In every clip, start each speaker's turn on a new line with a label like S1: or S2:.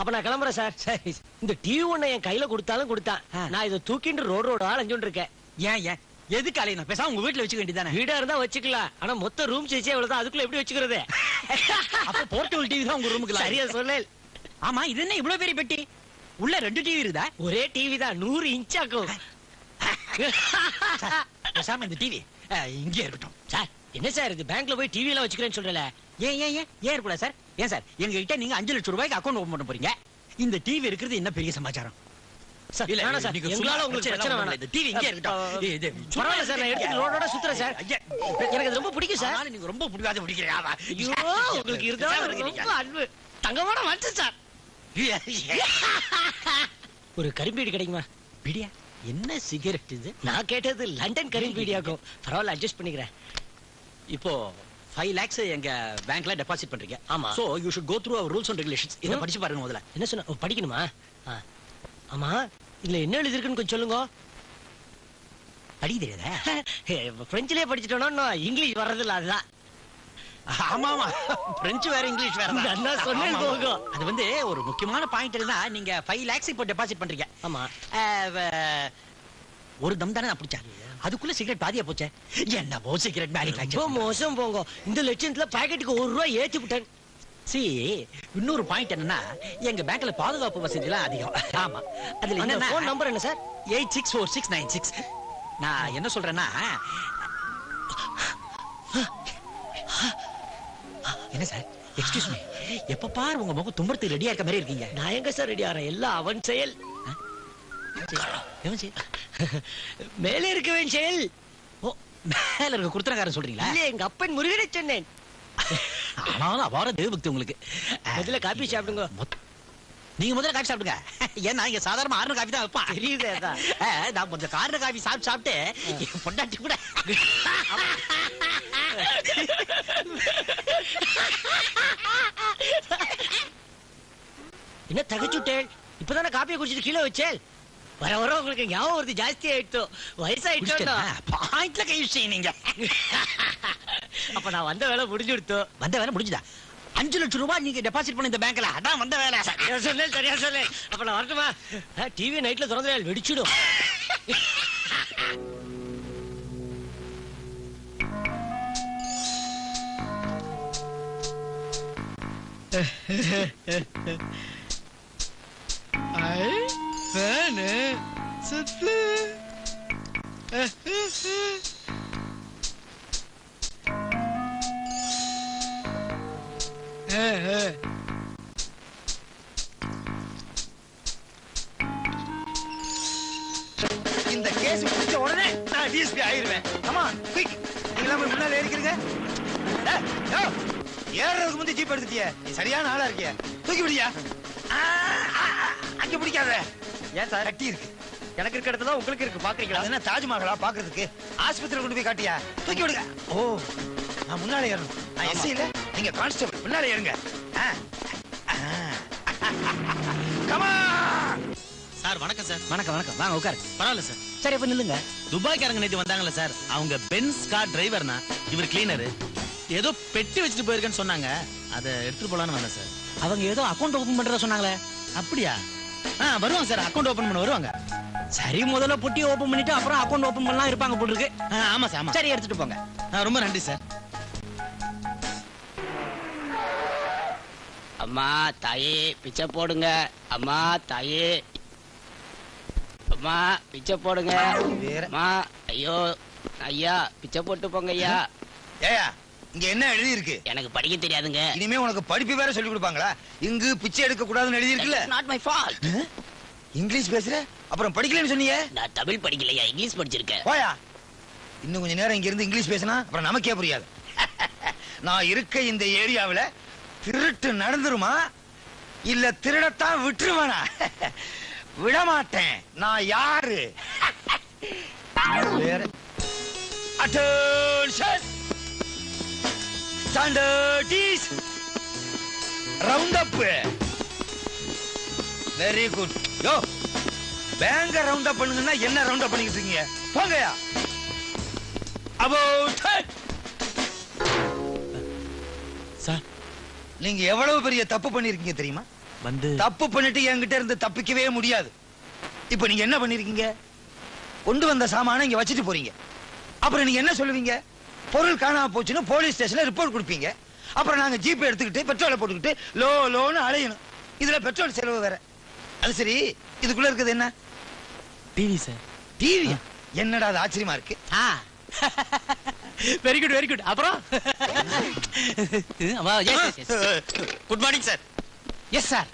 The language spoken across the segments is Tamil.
S1: அப்ப நான் கிளம்புறேன் சார்.
S2: சரி
S1: இந்த டிவி ஒண்ணு என் கையில கொடுத்தாலும் கொடுத்தான். நான் இதை தூக்கிட்டு ரோடு ரோடா அலைஞ்சோண்டு இருக்கேன்
S2: ஏன் ஏன்? எதுக்கு அலையணும்? பேசாம உங்க வீட்டுல வச்சுக்க வேண்டியதானே
S1: வீடா இருந்தா வச்சுக்கலாம். ஆனா மொத்த ரூம் சேச்சே எவ்வளவுதான் அதுக்குள்ள எப்படி வச்சுக்கிறது?
S2: அப்ப போர்ட்டபிள் டிவி தான் உங்க ரூமுக்கு
S1: சரியா சொன்னேன்
S2: ஆமா இது என்ன இவ்வளவு பெரிய பெட்டி? உள்ள ரெண்டு டிவி இருக்குதா?
S1: ஒரே டிவி தான். நூறு இன்ச் ஆக்கும்.
S2: பேசாம இந்த டிவி இங்கே இருக்கட்டும்.
S1: சார் என்ன சார் இது? பேங்க்ல போய் டிவி எல்லாம் வச்சுக்கிறேன்னு சொல்றல
S2: ஏன் ஏன் ஏன்? ஏன் இருக்கக்கூடாது சார்? ஏன் சார்? எங்க கிட்ட நீங்க அஞ்சு லட்சம் ரூபாய்க்கு அக்கௌண்ட் ஓபன் பண்ண போறீங்க. இந்த டிவி இருக்கிறது என்ன பெரிய சமாச்சாரம்?
S1: சார்
S2: இல்ல,
S1: வேணாம் சார்.
S2: நீங்க
S1: எங்களால
S2: சும்மா
S1: உங்களுக்கு
S2: பிரச்சனை
S1: பிரச்சனை
S2: எல்லாம்
S1: வேணாம்
S2: இந்த டிவி இங்கே இருக்கட்டும். இது, இது, சும்மா
S1: பரவாயில்ல சார் நான் எடுத்து ரோடோட சுத்துறேன் சார்.
S2: ஐயா,
S1: எனக்கு இது ரொம்ப பிடிக்கும் சார்.
S2: ஆனாலும் நீங்க ரொம்ப பிடிக்காத
S1: ஐயோ உங்களுக்கு இருந்தா ரொம்ப அன்பு. தங்கமான மனுஷன் சார். ஒரு கரும்பீடி கிடைக்குமா?
S2: பிடியா? என்ன சிகரெட் இது?
S1: நான் கேட்டது லண்டன் கரும்பீடியாக்கும். பரவாயில்ல அட்ஜஸ்ட் பண்ணிக்கிறேன்.
S2: இப்போ ஃபைவ் லேக்ஸ் எங்க பேங்க்ல டெபாசிட் பண்றீங்க.
S1: ஆமா.
S2: So you should go through our rules and regulations இத. படிச்சு பாருங்க முதல்ல.
S1: என்ன சொன்ன? படிக்கணுமா. ஆமா இதுல என்ன எழுதிருக்குன்னு கொஞ்சம் சொல்லுங்க.
S2: படிக்க தெரியாதா?
S1: பிரெஞ்சிலே படிச்சிட்டோம்னா இங்கிலீஷ் வர்றதில்ல அதுதான்.
S2: ஆமா ஆமா. பிரெஞ்சு வேற இங்கிலீஷ் வேற.
S1: நல்லா சொன்னேன்.
S2: அது வந்து ஒரு முக்கியமான பாயிண்ட் என்னன்னா நீங்க ஃபைவ் லேக்ஸ் இப்போ டெபாசிட் பண்றீங்க.
S1: ஆமா.
S2: ஒரு தம் தானே நான் பிடிச்சேன். அதுக்குள்ள சிகரெட் பாதியா போச்சே. என்னவோ சிகரெட்
S1: ரொம்ப
S2: மேனுஃபேக்சர்
S1: மோசம் போங்க. இந்த லட்சத்துல பாக்கெட்டுக்கு ஒரு ரூபாய் ஏத்தி விட்டேன்.
S2: சி இன்னொரு பாயிண்ட் என்னன்னா எங்க பேங்க்ல பாதுகாப்பு வசதி எல்லாம் அதிகம். ஆமா. அதுல என்ன
S1: போன் நம்பர் என்ன sir
S2: eight six four six nine six நான் என்ன சொல்றேன்னா என்ன சார் எக்ஸ்கியூஸ் மீ எப்ப பாரு உங்க முகம் தும்புறதுக்கு ரெடியா இருக்க மாதிரி இருக்கீங்க.
S1: நான் எங்க சார் ரெடி ஆறேன்? எல்லாம் அவன் செயல்? மேலே இருக்கவன் செயல்.
S2: ஓ மேல இருக்க குடுத்தனக்காரன் சொல்றீங்களா?
S1: இல்ல எங்க அப்பன் முருகனை சொன்னேன்.
S2: ஆனாலும் அபார தேவபக்தி உங்களுக்கு.
S1: முதல்ல காபி சாப்பிடுங்க.
S2: நீங்க முதல்ல காஃபி சாப்பிடுங்க. ஏன்னா இங்க சாதாரண ஆறுன காஃபி தான் வைப்பான்.
S1: தெரியுதே
S2: நான் கொஞ்சம் காரண காஃபி சாப்பிட்டு சாப்பிட்டு என் பொண்டாட்டி கூட.
S1: என்ன தகச்சுட்டேன் இப்பதானே காப்பியை குடிச்சிட்டு கீழே வச்சேன் வர வர உங்களுக்கு ஞாபகம் வருது ஜாஸ்தி ஆயிட்டோ வயசாயிட்டோம்
S2: பாயிண்ட்ல கை விஷயம் நீங்க.
S1: அப்ப நான் வந்த வேலை முடிஞ்சு கொடுத்தோம்
S2: வந்த வேலை முடிஞ்சுதா? அஞ்சு லட்சம் ரூபாய் நீங்க டெபாசிட் பண்ண இந்த பேங்க்ல அதான் வந்த வேலை.
S1: சரியா சொன்னேன் சரியா சொன்னேன் அப்ப நான் வரட்டுமா? டிவி நைட்ல திறந்து வெடிச்சிடும்.
S3: ஃபேனு சுத்து.
S4: இந்த கேஸ் முடிச்ச உடனே நான் டிஎஸ்பி ஆயிருவேன். அம்மா குயிக் நீங்களாம் போய் முன்னால ஏறிக்கிறீங்க. ஏறதுக்கு முந்தி ஜீப் எடுத்துட்டிய. நீ சரியான ஆளா இருக்கிய. தூக்கி விடியா அங்க பிடிக்காத. ஏன் சார்? கட்டி இருக்கு.
S1: எனக்கு இருக்க இடத்துல உங்களுக்கு இருக்கு. பாக்குறீங்களா
S4: என்ன தாஜ்மஹாலா பாக்குறதுக்கு ஆஸ்பத்திரி கொண்டு போய் காட்டியா? தூக்கி விடுங்க. ஓ. நான் முன்னால ஏறணும். நான் எஸ்ஐ இல்ல நீங்க கான்ஸ்டபிள். முன்னால ஏறுங்க. கமா
S5: சார் வணக்கம் சார்.
S2: வணக்கம் வணக்கம். வாங்க உட்காரு
S5: பரவாயில்ல சார்.
S2: சரி அப்ப நில்லுங்க.
S5: துபாய்க்காரங்க நேத்து வந்தாங்கல்ல சார் அவங்க பென்ஸ் கார் டிரைவர்னா இவர் கிளீனர். ஏதோ பெட்டி வச்சுட்டு போயிருக்கேன்னு சொன்னாங்க. அதை எடுத்துட்டு போலான்னு வந்தேன் சார்.
S2: அவங்க ஏதோ அக்கௌண்ட் ஓபன் பண்றதா சொன்னாங்களே.
S5: அப்படியா? வருவாங்க சார். அக்கௌண்ட் ஓபன் பண்ண வருவாங்க.
S2: சரி முதல்ல பொட்டி ஓபன் பண்ணிட்டு அப்புறம் அக்கௌண்ட் ஓபன் பண்ணலாம் இருப்பாங்க போல இருக்கு
S5: ஆமா சார்
S2: சரி எடுத்துட்டு போங்க.
S5: ரொம்ப நன்றி சார்.
S6: அம்மா தாயே பிச்சை போடுங்க. அம்மா தாயே. அம்மா பிச்சை போடுங்க. அம்மா ஐயோ ஐயா பிச்சை போட்டு போங்க ஐயா.
S4: ஏயா இங்க என்ன எழுதி இருக்கு
S6: எனக்கு படிக்க தெரியாதுங்க.
S4: இனிமே உனக்கு படிப்பு வேற சொல்லி கொடுப்பாங்களா? இங்கு பிச்சை எடுக்க கூடாதுன்னு எழுதி இருக்குல்ல
S6: நாட் மை ஃபால்ட்
S4: இங்கிலீஷ் பேசுற? அப்புறம் படிக்கலன்னு சொன்னீங்க
S6: நான் தமிழ் படிக்கலையா? இங்கிலீஷ் படிச்சிருக்கேன்.
S4: போயா. இன்னும் கொஞ்ச நேரம் இங்க இருந்து இங்கிலீஷ் பேசினா அப்புறம் நமக்கே புரியாது. நான் இருக்க இந்த ஏரியாவுல திருட்டு நடந்துருமா? இல்ல திருடத்தான் விட்டுருவானா? விடமாட்டேன். நான் யாரு? வேற. Attention stand at ease round up very good yo பேங்க round up பண்ணுங்கன்னா என்ன ரவுண்ட் அப் பண்ணிக்கிட்டு இருக்கீங்க? போங்கயா அபவுட்
S5: சார்
S4: நீங்க எவ்வளவு பெரிய தப்பு பண்ணிருக்கீங்க தெரியுமா?
S2: வந்து
S4: தப்பு பண்ணிட்டு என்கிட்ட இருந்து தப்பிக்கவே முடியாது. இப்போ நீங்க என்ன பண்ணிருக்கீங்க? கொண்டு வந்த சாமானை இங்க வச்சுட்டு போறீங்க. அப்புறம் நீங்க என்ன சொல்லுவீங்க? பொருள் காணாம போச்சுன்னு போலீஸ் ஸ்டேஷன்ல ரிப்போர்ட் கொடுப்பீங்க. அப்புறம் நாங்க ஜீப் எடுத்துக்கிட்டு பெட்ரோலை போட்டுக்கிட்டு லோ லோன்னு அலையணும். இதுல பெட்ரோல் செலவு வேற. அது சரி இதுக்குள்ள இருக்குது என்ன?
S2: டிவி சார்
S4: டிவி என்னடா அது ஆச்சரியமா இருக்கு?
S5: வெரி குட் வெரி குட் அப்புறம்?
S4: Good morning sir
S5: yes sir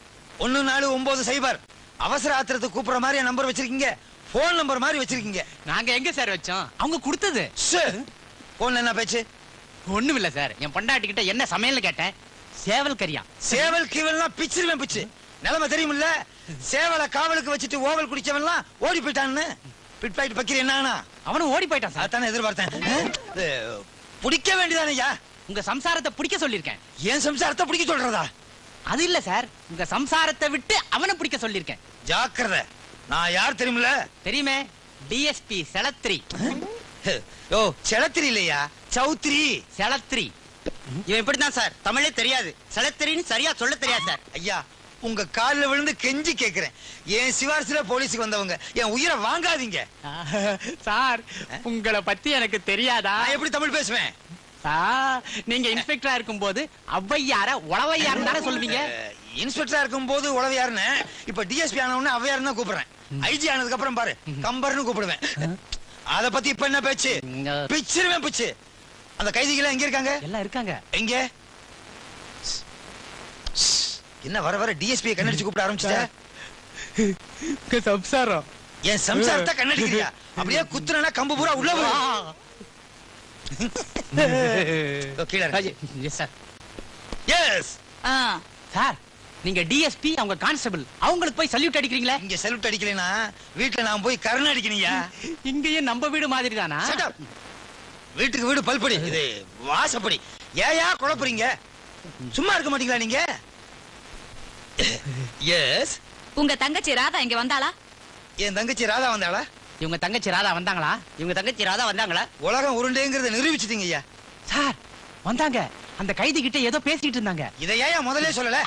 S4: ஒன்னு நாலு ஒன்பது சைபர். அவசர ஆத்திரத்துக்கு கூப்பிடுற மாதிரி நம்பர் வச்சிருக்கீங்க. போன் நம்பர் மாதிரி வச்சிருக்கீங்க.
S5: நாங்க எங்க சார் வச்சோம்? அவங்க கொடுத்தது.
S4: போன்ல என்ன பேச்சு?
S5: ஒண்ணும் இல்ல சார். என் பொண்டாட்டி கிட்ட என்ன சமையல்னு கேட்டேன்? சேவல் கறியா?
S4: சேவல் கீவல்லாம் பிச்சிருவேன் பிச்சு. நிலைமை தெரியுமில்ல? சேவலை காவலுக்கு வச்சுட்டு ஓவல் குடிச்சவன்லாம் ஓடி போயிட்டான்னு. பிட் பாயிட்டு பக்கிரி என்ன
S5: அவனும் ஓடி போயிட்டான் சார்.
S4: அதானே எதிர்பார்த்தேன். பிடிக்க வேண்டியதானய்யா
S5: உங்க சம்சாரத்தை பிடிக்க சொல்லிருக்கேன்
S4: என் சம்சாரத்தை பிடிக்க சொல்றதா?
S5: அது இல்ல சார். உங்க சம்சாரத்தை விட்டு அவனை பிடிக்க சொல்லிருக்கேன்
S4: ஜாக்கிரதை. நான் யார் தெரியுமில்ல?
S5: தெரியுமே? டிஎஸ்பி செலத்ரி
S4: ஓ செலத்திரி இல்லையா? சௌத்ரி
S5: செலத்ரி
S1: இவன் இப்படித்தான் சார். தமிழே தெரியாது. செலத்திரின்னு சரியா சொல்ல தெரியாது சார்.
S4: ஐயா உங்க கால்ல விழுந்து கெஞ்சி கேக்குறேன். என் சிவாரசுல போலீஸுக்கு வந்தவங்க என் உயிரை வாங்காதீங்க.
S5: சார் உங்களை பத்தி எனக்கு தெரியாதா?
S4: எப்படி தமிழ் பேசுவேன்?
S5: நீங்க இன்ஸ்பெக்டரா இருக்கும்போது ஔவையார உளவையார் தானே சொல்லுவீங்க?
S4: இன்ஸ்பெக்டரா இருக்கும் போது உளவையாருன்னு இப்ப டிஎஸ்பி ஆனவன அவையாருன்னு தான் கூப்பிடுறேன். ஐஜி ஆனதுக்கு அப்புறம் பாரு கம்பர்னு கூப்பிடுவேன். அத பத்தி இப்ப என்ன பேச்சு? பிச்சிருவேன் பிச்சு. அந்த கைதிகள் எங்க இருக்காங்க?
S5: எல்லாம் இருக்காங்க.
S4: எங்க? என்ன வர வர டிஎஸ்பி கண்ணடிச்சு கூப்பிட ஆரம்பிச்சிட்ட?
S5: சம்சாரம்.
S4: என் சம்சாரத்தை கண்ணடிக்கிறியா? அப்படியே குத்துறனா கம்பு பூரா உள்ள கீழே
S5: எஸ் சார் நீங்க டிஎஸ்பி அவங்க கான்ஸ்டபிள் அவங்களுக்கு போய் சல்யூட் அடிக்கிறீங்களே?
S4: இங்க செல்யூட் அடிக்கலைன்னா வீட்டுல நான் போய் கருணை அடிக்கணியா
S5: இங்கேயும் நம்ம வீடு மாதிரி தானா.
S4: வீட்டுக்கு வீடு பல்படி இது வாசப்படி. ஏயா குழப்புறீங்க? சும்மா இருக்க மாட்டீங்களா நீங்க? எஸ்
S3: உங்க தங்கச்சி ராதா இங்க வந்தாளா?
S4: என் தங்கச்சி ராதா வந்தாளா?
S5: இவங்க தங்கச்சி ராதா வந்தாங்களா?
S1: இவங்க தங்கச்சி ராதா வந்தாங்களா?
S4: உலகம் உருண்டைங்கிறத நிரூபிச்சிட்டீங்க ஐயா.
S5: சார் வந்தாங்க. அந்த கைதி கிட்ட ஏதோ பேசிட்டு இருந்தாங்க.
S4: இதை ஏன் முதல்ல சொல்லல?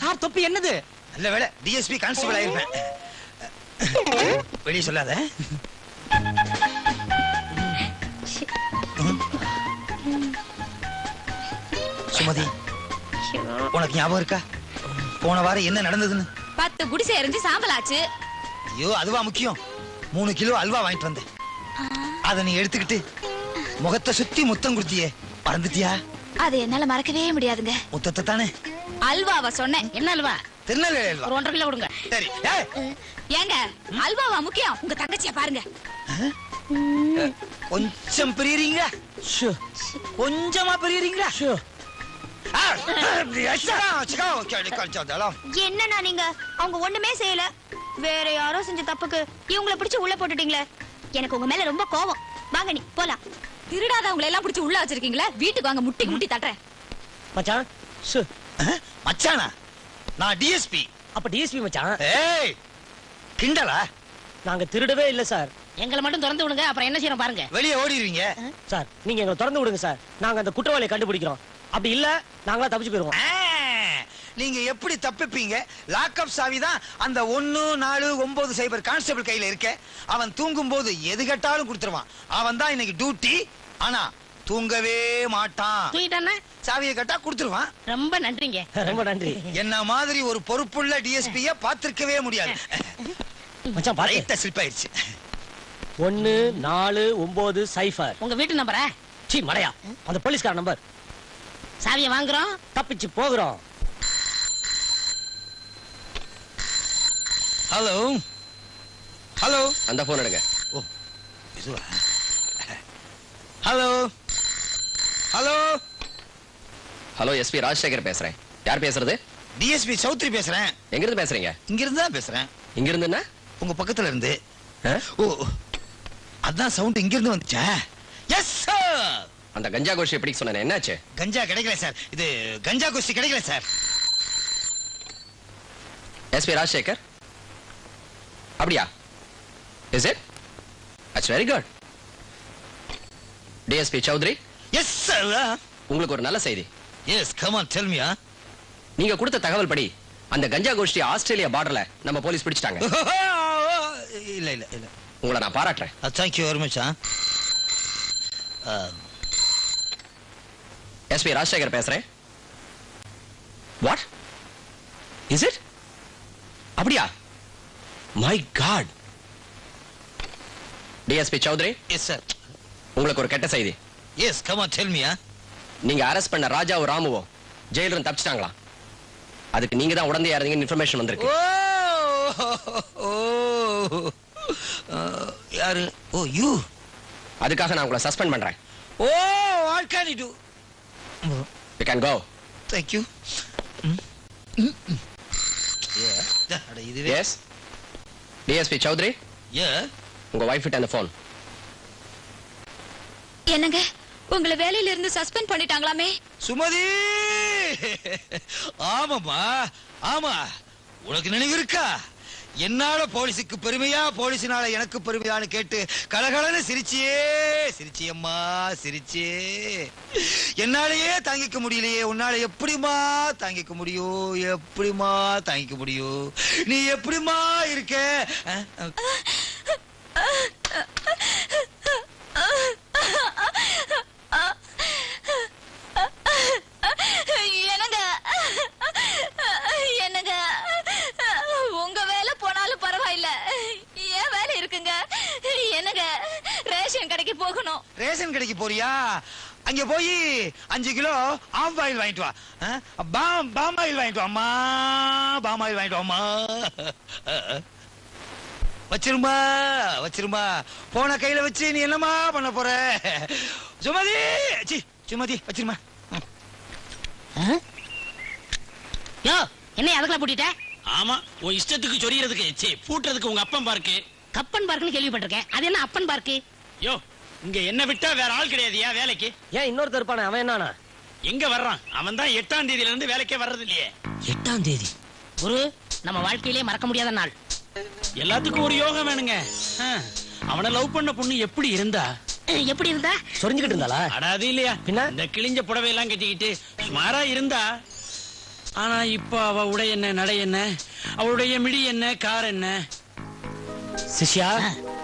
S5: சார் தொப்பி என்னது?
S4: நல்ல வேளை டிஎஸ்பி கான்ஸ்டபிள் ஆயிருப்பேன். வெளியே சொல்லாத. சுமதி உனக்கு ஞாபகம் இருக்கா? போன வாரம் என்ன நடந்ததுன்னு?
S3: பத்து குடிசை எரிஞ்சு சாம்பலாச்சு
S4: ஐயோ அதுவா முக்கியம். மூணு கிலோ அல்வா வாங்கிட்டு வந்தேன். அத நீ எடுத்துக்கிட்டு முகத்தை சுத்தி முத்தம் கொடுத்தியே. மறந்துட்டியா?
S3: அது என்னால மறக்கவே முடியாதுங்க.
S4: முத்தத்தை தானே
S3: அல்வாவா சொன்னேன்.
S6: என்ன அல்வா?
S4: திருநெல்வேலி அல்வா.
S6: ஒரு ஒன்றரை கிலோ கொடுங்க.
S4: சரி. ஏய்,
S3: ஏங்க அல்வாவா முக்கியம்? உங்க தங்கச்சிய பாருங்க.
S4: கொஞ்சம் பிரியறீங்களா? கொஞ்சமா பிரியறீங்களா.
S7: என்னண்ணா நீங்க? அவங்க ஒண்ணுமே செய்யல. வேற யாரோ செஞ்ச தப்புக்கு இவங்கள பிடிச்சு உள்ள போட்டுட்டீங்களே. எனக்கு உங்க மேல ரொம்ப கோவம். வாங்க நீ போலாம்.
S3: திருடாதவங்களை எல்லாம் பிடிச்சு உள்ள வச்சிருக்கீங்களே? வீட்டுக்கு வாங்க முட்டி முட்டி தட்டுறேன்.
S1: மச்சான்
S4: மச்சானா? நான் டிஎஸ்பி
S1: அப்ப டிஎஸ்பி மச்சான்.
S4: ஏய் கிண்டலா?
S1: நாங்க திருடவே இல்ல சார்.
S6: எங்களை மட்டும் திறந்து விடுங்க அப்புறம் என்ன செய்யணும் பாருங்க.
S4: வெளியே ஓடிடுவீங்க
S1: சார் நீங்க எங்களை திறந்து விடுங்க சார். நாங்க அந்த குற்றவாளியை கண்டுபிடிக்கிறோம். அப்படி இல்ல நாங்களா தப்பிச்சு போயிருவோம்.
S4: நீங்க எப்படி தப்பிப்பீங்க? லாக்அப் சாவி தான் அந்த ஒன்னு நாலு ஒன்பது சைபர் கான்ஸ்டபிள் கையில இருக்க. அவன் தூங்கும் போது எது கேட்டாலும் கொடுத்துருவான். அவன் தான் இன்னைக்கு டியூட்டி ஆனா தூங்கவே மாட்டான்.
S6: தூக்கிட்டானா
S4: சாவியை கேட்டா கொடுத்துருவான்.
S6: ரொம்ப நன்றிங்க.
S1: ரொம்ப நன்றி.
S4: என்ன மாதிரி ஒரு பொறுப்புள்ள டிஎஸ்பிய பாத்திருக்கவே முடியாது.
S1: மச்சான் பாத்து
S4: ஸ்லிப் ஆயிருச்சு
S1: ஒன்னு நாலு ஒன்பது சைஃபர்.
S6: உங்க வீட்டு நம்பரா?
S1: சி மடையா. அந்த போலீஸ்கார நம்பர்.
S6: சாவியை வாங்குறோம்.
S1: தப்பிச்சு போகிறோம்.
S4: ஹலோ. ஹலோ.
S8: அந்த போன் எடுங்க.
S4: இதுவா? Hello. Hello.
S8: Hello SP Rajasekhar பேசுறேன். யார் பேசுறது?
S4: டிஎஸ்பி சௌத்ரி பேசுறேன்.
S8: எங்க இருந்து பேசுறீங்க?
S4: இங்க இருந்து தான் பேசுறேன்.
S8: இங்க இருந்துன்னா
S4: உங்க பக்கத்துல இருந்து? ஓ அதான் சவுண்ட் இங்க இருந்து வந்துச்சா? எஸ் சார்
S8: அந்த கஞ்சா கோஷி எப்படி சொன்னேன் என்னாச்சு?
S4: கஞ்சா கிடைக்கல சார் இது கஞ்சா குஸ்தி கிடைக்கல சார்
S8: எஸ்பி ராஜசேகர்? அப்படியா? Is it ads very good DSP Chowdhury?
S4: Yes sir
S8: உங்களுக்கு ஒரு நல்ல செய்தி.
S4: Yes come on tell me
S8: நீங்க கொடுத்த தகவல் படி அந்த கஞ்சா கோஷ்டி ஆஸ்திரேலியா பார்டர்ல நம்ம போலீஸ் பிடிச்சிட்டாங்க.
S4: இல்ல இல்ல இல்ல.
S8: உங்களை நான் பாராட்டுறேன்.
S4: Thank you very much
S8: SP Rajasekhar பேசுறேன். வாட் இஸ் இட் அப்படியா? My God DSP Chowdhury
S4: yes sir
S8: உங்களுக்கு ஒரு கெட்ட செய்தி.
S4: Yes come on tell me
S8: நீங்க அரெஸ்ட் பண்ண ராஜாவும் ராமுவும் ஜெயில இருந்து தப்பிச்சிட்டாங்களா? அதுக்கு நீங்க தான் உடந்தையா இருந்தீங்கன்னு இன்ஃபர்மேஷன் வந்திருக்கு.
S4: ஓ யாரு? ஓ யூ
S8: அதுக்காக நான் உங்களை சஸ்பெண்ட் பண்றேன்.
S4: ஓ what can you do
S8: you can go
S4: thank you இதுவே.
S8: எஸ் டிஎஸ்பி சௌத்ரி
S4: ஏ
S8: உங்க ஒய்ஃப் கிட்ட அந்த ஃபோன்
S3: என்னங்க? உங்களை வேலையில இருந்து சஸ்பெண்ட் பண்ணிட்டாங்களாமே?
S4: சுமதி! ஆமாமா ஆமா. உனக்கு நினைவு இருக்கா? என்னால போலீஸுக்கு பெருமையா போலீஸினால எனக்கு பெருமையான்னு கேட்டு கலகலன்னு சிரிச்சியே சிரிச்சியம்மா சிரிச்சே என்னாலேயே தாங்கிக்க முடியலையே உன்னால எப்படிமா தாங்கிக்க முடியும் எப்படிமா தாங்கிக்க முடியும் நீ எப்படிமா இருக்க அஹ், அஹ்.
S3: என்னங்க என்னங்க உங்க வேலை போனாலும் பரவாயில்ல ஏன் வேலை இருக்குங்க என்னங்க ரேஷன் கடைக்கு போகணும்
S4: ரேஷன் கடைக்கு போறியா? அங்க போய் அஞ்சு கிலோ ஆஃப் ஆயில் வாங்கிட்டு வா. பாம் பாம் ஆயில் வாங்கிட்டு வா அம்மா. பாம் ஆயில் வாங்கிட்டு வாம்மா வச்சிருமா வச்சிருமா போன கையில வச்சு நீ என்னமா பண்ண போற? சுமதி! சி சுமதி வச்சிருமா.
S6: யோ என்ன அதுக்குள்ள பூட்டிட்ட?
S9: ஆமா உன் இஷ்டத்துக்கு சொரியறதுக்கு சே பூட்டுறதுக்கு உங்க அப்பன் பார்க்கு.
S6: கப்பன் பார்க்னு கேள்விப்பட்டிருக்கேன். அது என்ன அப்பன் பார்க்கு?
S9: யோ இங்க என்ன விட்டா வேற ஆள் கிடையாதுயா வேலைக்கு?
S1: ஏன் இன்னொருத்தர் இருப்பானே அவன் என்னன்னா
S9: எங்க வர்றான்? அவன் தான் எட்டாம் தேதியில இருந்து வேலைக்கே வர்றது இல்லையே
S6: எட்டாம் தேதி? குரு நம்ம வாழ்க்கையிலே மறக்க முடியாத நாள்.
S9: எல்லாத்துக்கும் ஒரு யோகம் வேணுங்க. ஆ, அவனை லவ் பண்ண பொண்ணு எப்படி இருந்தா?
S6: அஹ், எப்படி இருந்தா?
S1: சொரிஞ்சுக்கிட்டு இருந்தாளா?
S9: அடாது இல்லையா?
S1: பின்ன?
S9: இந்த கிழிஞ்ச புடவை எல்லாம் கட்டிக்கிட்டு சுமாரா இருந்தா. ஆனா இப்ப அவ உடை என்ன நடை என்ன? அவளுடைய மிடி என்ன கார் என்ன?
S1: சிஷ்யா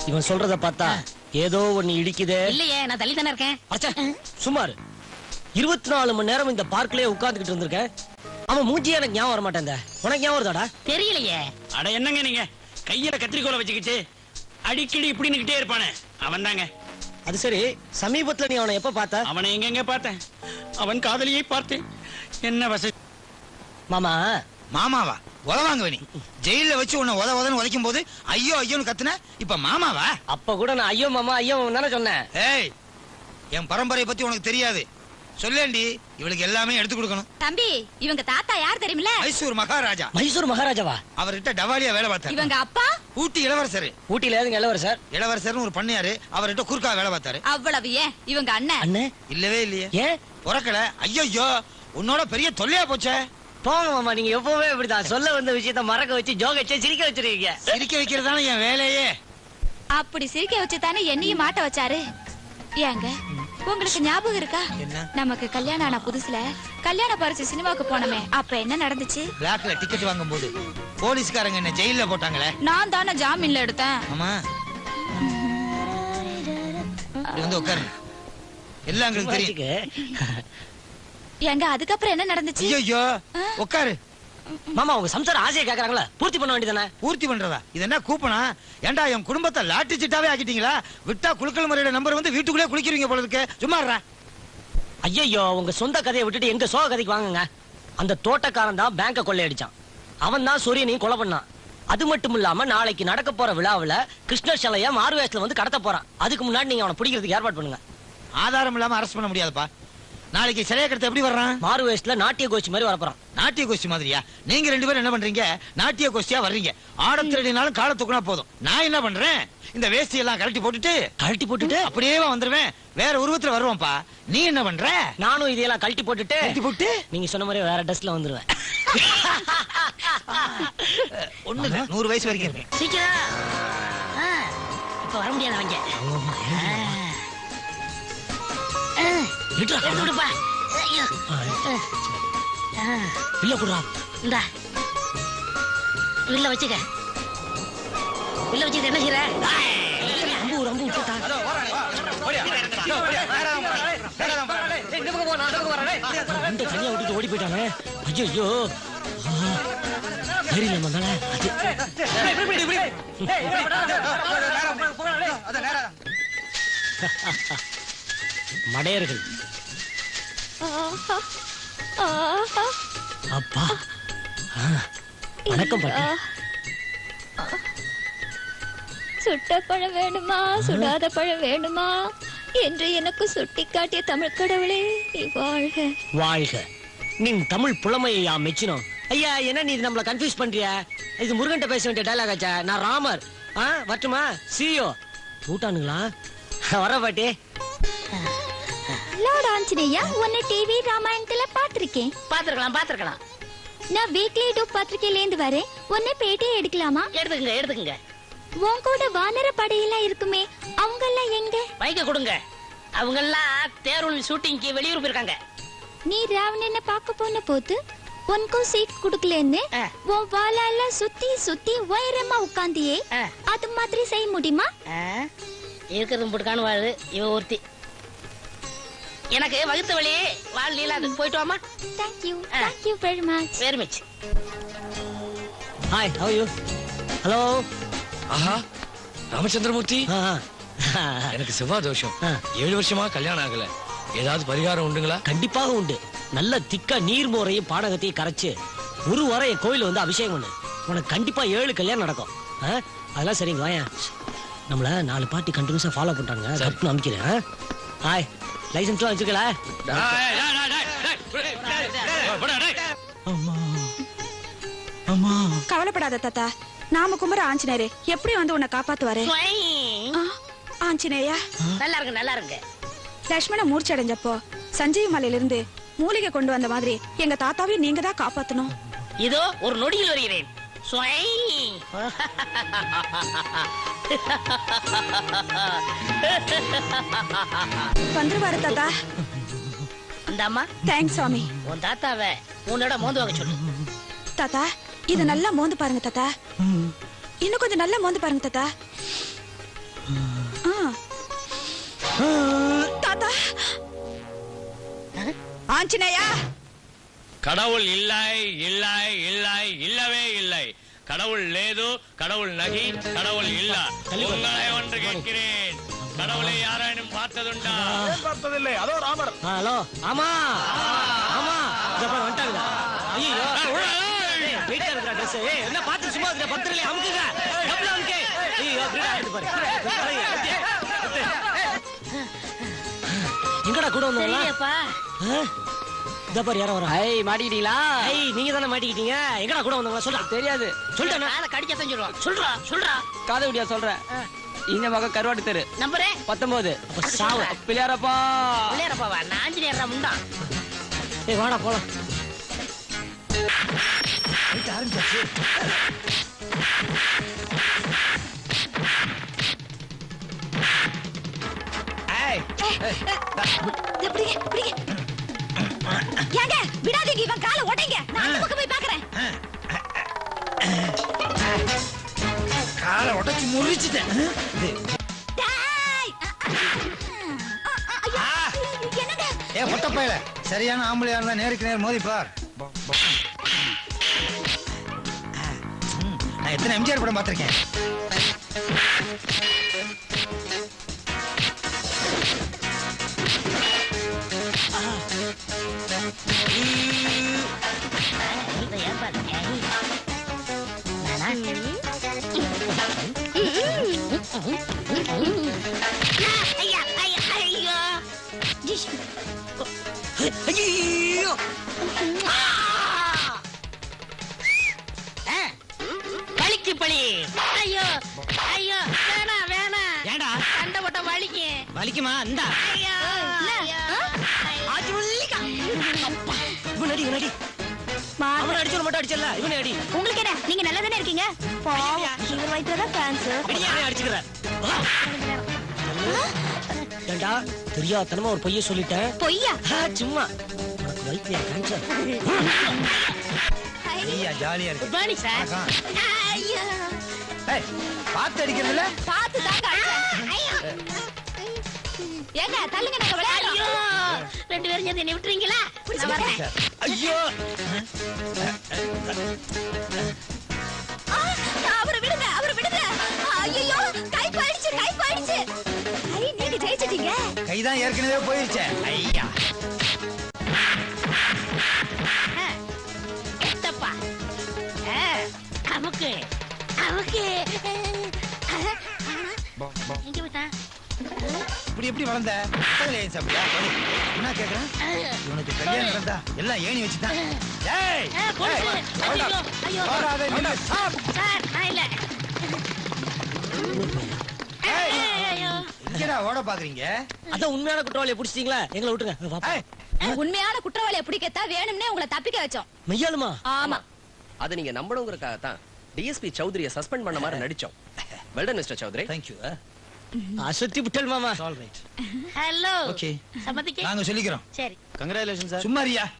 S1: இவன் சொல்றத பார்த்தா ஏதோ ஒண்ணு இடிக்குதே.
S6: இல்லையே நான் தள்ளி தானே இருக்கேன்
S1: சுமார் இருபத்தி நாலு மணி நேரம் இந்த பார்க்லயே உட்கார்ந்துகிட்டு இருந்திருக்கேன். அவன் மூஞ்சியே எனக்கு ஞாபகம் வர மாட்டேன் உனக்கு ஞாபகம் வருதாடா?
S6: தெரியலையே.
S9: அட என்னங்க நீங்க? கையில கத்திரிக்கோலை வச்சுக்கிட்டு அடிக்கடி இப்படி நிக்கிட்டே இருப்பானே. அவன் தாங்க
S1: அது சரி சமீபத்துல நீ அவனை எப்ப பார்த்த?
S9: அவனை எங்கெங்க பார்த்தேன்? அவன் காதலியை பார்த்தேன். என்ன வசதி?
S1: மாமா
S4: மாமாவா? உதவாங்க நீ ஜெயில வச்சு உன்னை உத உதன்னு உதைக்கும் போது ஐயோ ஐயோன்னு கத்துன? இப்ப மாமாவா?
S1: அப்ப கூட நான் ஐயோ மாமா ஐயோ தானே சொன்னேன்.
S4: ஏய் என் பரம்பரையை பத்தி உனக்கு தெரியாது. சொல்லேண்டி இவளுக்கு எல்லாமே எடுத்து கொடுக்கணும்.
S3: தம்பி இவங்க தாத்தா யார் தெரியுமில
S4: மைசூர் மகாராஜா.
S1: மைசூர் மகாராஜாவா?
S4: அவர்கிட்ட டவாலியா வேலை பார்த்தாரு.
S3: இவங்க அப்பா?
S4: ஊட்டி இளவரசர்.
S1: ஊட்டியில ஏதுங்க இளவரசர்?
S4: இளவரசர்னு ஒரு பண்ணையாரு. அவர்கிட்ட குறுக்கா வேலை பார்த்தாரு.
S3: அவ்வளவு ஏன்? இவங்க அண்ணன்.
S1: அண்ணே?
S4: இல்லவே இல்லையே.
S1: ஏன்?
S4: உறக்கல ஐயோ உன்னோட பெரிய தொல்லையா போச்சே.
S1: போங்க மாமா நீங்க எப்பவுமே இப்படிதான். சொல்ல வந்த விஷயத்த மறக்க வச்சு ஜோக வச்சு சிரிக்க வச்சிருக்கீங்க.
S4: சிரிக்க வைக்கிறதான என் வேலையே?
S3: அப்படி சிரிக்க வச்சு தானே என்னையும் மாட்ட வச்சாரு? ஏங்க உங்களுக்கு ஞாபகம் இருக்கா? நமக்கு கல்யாணம் ஆன புதுசுல கல்யாண பரிசு சினிமாவுக்கு போனோமே அப்ப என்ன நடந்துச்சு?
S4: பிளாக்ல டிக்கெட் வாங்கும் போது போலீஸ்காரங்க என்ன ஜெயில போட்டாங்களே.
S3: நான் தானே ஜாமீன்ல எடுத்தேன்.
S4: ஆமா. வந்து உட்காரு எல்லாம் தெரியும்.
S3: ஏங்க அதுக்கப்புறம் என்ன நடந்துச்சு?
S4: ஐயோ உட்காரு.
S1: மாமா உங்க சம்சாரம் ஆசையை கேக்குறாங்களா. பூர்த்தி பண்ண வேண்டியதானே
S4: பூர்த்தி பண்றதா? இது என்ன கூப்பனா? ஏன்டா என் குடும்பத்தை லாட்டி சிட்டாவே ஆக்கிட்டீங்களா? விட்டா குலுக்கல் முறையோட நம்பர் வந்து வீட்டுக்குள்ளே குளிக்கிறீங்க போல இருக்கு. சும்மா இருடா.
S1: ஐயோ உங்க சொந்த கதையை விட்டுட்டு எங்க சோக கதைக்கு வாங்குங்க? அந்த தோட்டக்காரன் தான் பேங்க கொள்ளையடிச்சான். அவன் தான் சூரியனையும் கொலை பண்ணான். அது மட்டும் இல்லாம நாளைக்கு நடக்க போற விழாவுல கிருஷ்ணர் சிலைய மாறுவேஷத்துல வந்து கடத்த போறான். அதுக்கு முன்னாடி நீங்க அவனை பிடிக்கிறதுக்கு ஏற்பாடு பண்ணுங்க.
S4: ஆதாரம் இல்லாம அரெஸ்ட் பண்ண முடியாதுப்பா. நாளைக்கு சிலைய கடத்த எப்படி வர்றான்?
S1: மாறுவேஷத்துல நாட்டிய கோஷ்டி மாதிரி வரப்போறான்.
S4: நாட்டிய கோஷ்டி மாதிரியா? நீங்க ரெண்டு பேரும் என்ன பண்றீங்க? நாட்டிய கோஷ்டியா வர்றீங்க. ஆட திருடினாலும் காலை தூக்குனா போதும். நான் என்ன பண்றேன்? இந்த வேஷ்டி எல்லாம் கழட்டி போட்டுட்டு
S1: கழட்டி போட்டுட்டு?
S4: அப்படியே வந்துருவேன். வேற உருவத்துல வருவான்ப்பா நீ என்ன பண்ற?
S1: நானும் இதையெல்லாம் கழட்டி போட்டுட்டு
S4: கழட்டி போட்டு?
S1: நீங்க சொன்ன மாதிரி வேற ட்ரெஸ்ல வந்துருவேன்.
S4: ஒண்ணு இல்ல, நூறு வயசு வரைக்கும் இருக்கேன்
S6: சீக்கிரம். இப்ப வர முடியாது அவங்க. எடுத்து விடுப்பா ஐயோ.
S1: இல்ல குடுறா
S6: இந்தா
S1: உள்ள வச்சுக்க உள்ள வச்சுக்க என்ன செய்யற அம்பு ஒரு அம்பு விட்டுட்டா இந்த தனியா விட்டுட்டு ஓடி போயிட்டானே ஐயோ தெரியல மந்தால அது மடையர்கள். அப்பா. வணக்கம் பாட்டி.
S3: சுட்ட பழம் வேணுமா? சுடாத பழம் வேணுமா? என்று எனக்கு சுட்டி காட்டிய தமிழ் கடவுளே நீ வாழ்க.
S1: வாழ்க. நீ தமிழ் புலமையை மெச்சினோம். ஐயா என்ன நீ நம்மள கன்ஃபியூஸ் பண்றிய? இது முருகன்ட்ட பேச வேண்டிய டயலாக் ஆச்சா? நான் ராமர். ஆ வரட்டுமா? சியோ கூட்டானுங்களா வர பாட்டி.
S10: ஆஞ்சநேயா உன்னை டிவி ராமாயணத்துல பாத்திருக்கேன்
S1: பாத்துருக்கலாம் பாத்துருக்கலாம்
S10: நான் வீக்லி டூ பத்திரிக்கையில இருந்து வரேன் உன்னை பேட்டியே எடுக்கலாமா?
S1: எடுத்துக்கங்க எடுத்துக்கங்க.
S10: உன் கூட வானர படையெல்லாம் இருக்குமே அவங்க எல்லாம் எங்க
S1: பைக்க கொடுங்க. அவங்க எல்லாம் தேர்வுள் ஷூட்டிங்க்கு வெளியூர் போயிருக்காங்க.
S10: நீ ராவணனை பார்க்க போன போது உனக்கும் சீட் குடுக்கலன்னு. உன் வாளால சுத்தி சுத்தி உயரமா உட்காந்தியே. அது மாதிரி செய்ய முடியுமா?
S1: இருக்கிறது போட்டுக்கானு வாழு இவ ஒருத்தி. எனக்கு வகுத்த வழி வாழ் நீலாது போயிட்டு வாமா
S10: thank you
S1: ah.
S10: Thank you very much
S1: very much hi how you hello
S9: ஆஹா ராமச்சந்திரமூர்த்தி. எனக்கு செவ்வாய் தோஷம். ஏழு வருஷமா கல்யாணம் ஆகல. ஏதாவது பரிகாரம் உண்டுங்களா?
S1: கண்டிப்பாக உண்டு. நல்ல திக்கா நீர் மோரையும் பானகத்தையும் கரைச்சு ஒரு வாரம் என் கோயில வந்து அபிஷேகம் பண்ணு. உனக்கு கண்டிப்பா ஏழு கல்யாணம் நடக்கும். ஆ? அதெல்லாம் சரிங்க வாயேன் நம்மள நாலு பார்ட்டி கண்டினியூஸா ஃபாலோ பண்றாங்க தப்பு ஹாய் லைசன்ஸ்லாம் வச்சுக்கல
S11: கவலைப்படாத தாத்தா. நாம கும்புற ஆஞ்சநேயரே எப்படி வந்து உன்னை காப்பாத்துவாரு? ஆஞ்சநேயா
S1: நல்லா இருக்கு நல்லா இருக்கு
S11: லட்சுமண மூர்ச்சி அடைஞ்சப்போ சஞ்சீவி மலையில இருந்து மூலிகை கொண்டு வந்த மாதிரி எங்க தாத்தாவையும் நீங்க தான் காப்பாத்தணும்.
S1: இதோ ஒரு நொடியில் வருகிறேன்.
S11: வந்துருவாரு தாத்தா.
S1: அந்த அம்மா
S11: தேங்க்ஸ் சுவாமி.
S1: உன் தாத்தாவை உன்னோட மோந்து வாங்க சொல்லு.
S11: தாத்தா இது நல்லா மோந்து பாருங்க தாத்தா. இன்னும் கொஞ்சம் நல்லா மோந்து பாருங்க தாத்தா. ஆ. தாத்தா. ஆஞ்சநேயா.
S9: கடவுள் இல்லை இல்லை இல்லை இல்லவே இல்லை. கடவுள் லேது கடவுள் நகி கடவுள் இல்ல. உங்களை ஒன்று கேட்கிறேன். கடவுளை யாராயினும் பார்த்ததுண்டா?
S4: பார்த்ததில்லை? அதோ ராமர்.
S1: ஹலோ ஆமா. ஆமா. வந்துட்டாங்க. ஐயோ வெயிட்டா இருக்கிற ட்ரெஸ் ஏய் என்ன பார்த்து சும்மா இருக்கிற பத்திரலே அமுக்குங்க? டபுள் அமுக்கு? ஐயோ பிரீடா எடுத்து பாரு. பாரு, எடுத்து, எடுத்து. எங்கடா கூட வந்தீங்களா இதோ பாரு யாரோ வரா
S6: ஐய் மாட்டிக்கிட்டீங்களா?
S1: ஐய் நீங்க தானே மாட்டிக்கிட்டீங்க? எங்கடா கூட வந்தவங்களா சொல்றா.
S6: தெரியாது.
S1: சொல்றா அதை கடிக்க செஞ்சிருவான். சொல்றா சொல்றா.
S6: காதை விடியா சொல்றேன். இந்த பக்கம் கருவாட்டு தெரு.
S1: நம்பரே?
S6: பத்தொன்பது
S1: அப்ப சாவு.
S6: பிள்ளையாரப்பா.
S1: பிள்ளையாரப்பாவா? நான் ஆஞ்சநேயர் முண்டா? ஏய் வாடா போலாம்.
S10: இதை பிடிங்க, பிடிங்க. ஏங்க விடாதீங்க இவன் காலை உடைங்க. நான் அந்த பக்கம் போய் பாக்குறேன்
S4: காலை உடைச்சு முறிச்சுட்டேன். ஏ மொட்டப்பையில சரியான ஆம்பளையா இருந்தா நேருக்கு நேர் மோதிப்பார் நான் எத்தனை எம்ஜிஆர் படம் பார்த்திருக்கேன்?
S10: பாவம் இவர் வயிற்றுல கேன்சர்
S1: நானே அடிச்சுக்கிறேன். ஏண்டா தெரியாதனமா ஒரு பொய்ய சொல்லிட்டேன்?
S10: பொய்யா?
S1: ஆ, சும்மா. உனக்கு வயிற்றுல கேன்சர்
S4: நீயா ஜாலியா இருக்கு.
S6: Morning sir. ஐயோ.
S4: பார்த்து அடிக்கிறதுல?
S3: பார்த்து தாங்க அடிச்சேன். ஏங்க தள்ளுங்க நாங்க விளையாடுறோம்.
S6: ஐயோ. ரெண்டு பேரும் சேர்ந்து என்னை விட்டுறீங்களா?
S4: ஐயோ.
S3: ஐயோ கை போயிடுச்சு கை போயிடுச்சு ஐ நீங்க ஜெயிச்சிட்டீங்க.
S4: கைதான் ஏற்கனவே போயிருச்சே. ஐயா.
S6: கெட்டப்பா அமுக்கு அமுக்கு. எங்க போயிட்டான்
S4: இப்படி எப்படி வளர்ந்த. பக்கத்துல ஏன் சாப்பிட்டியா? போடி. என்ன கேக்குறேன்? இவனுக்கு கல்யாணம் நடந்தா எல்லாம் ஏணி வச்சுதான்
S6: ஐயோ,
S4: நில்லு.
S6: சார்.
S4: ஓட பாக்குறீங்க?
S1: அதான் உண்மையான குற்றவாளியை பிடிச்சிட்டீங்களா? எங்களை.
S4: ஏய்,
S3: உண்மையான குற்றவாளியை பிடிக்கத்தான் வேணும்னே உங்களை தப்பிக்க வச்சோம்.
S1: மெய்யாலுமா
S3: ஆமா.
S8: அதை நீங்க நம்பணுங்கிறதுக்காக தான் டிஎஸ்பி சௌத்ரியை சஸ்பெண்ட் பண்ண மாதிரி நடிச்சோம். Well done mister Chowdhury.
S4: ஆ.
S1: அசத்தி விட்டல் மாமா.
S4: All right.
S6: ஹலோ. சம்மதிக்க
S4: நாங்க சொல்லிக்கிறோம்.
S6: சரி.
S2: கங்க்ராச்சுலேஷன் சார்
S4: சும்மா இருயா